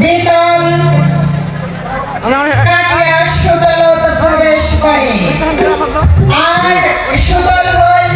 বেতাল কাটিয়া সুদলত প্রবেশ করে। আর সুদল বই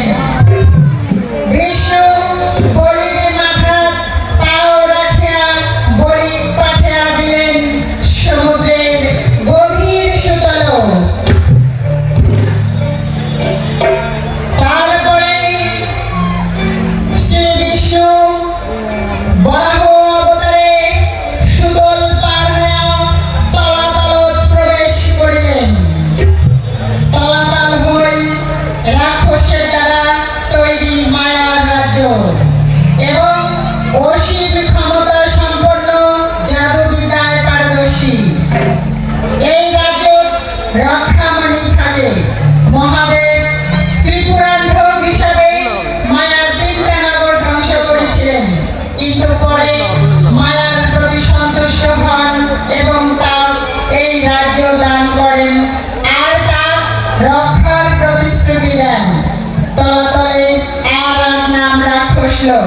네. আসলো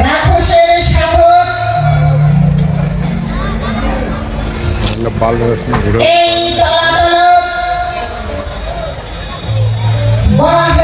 রাক্ষসের সাধক এই দলাদল বলা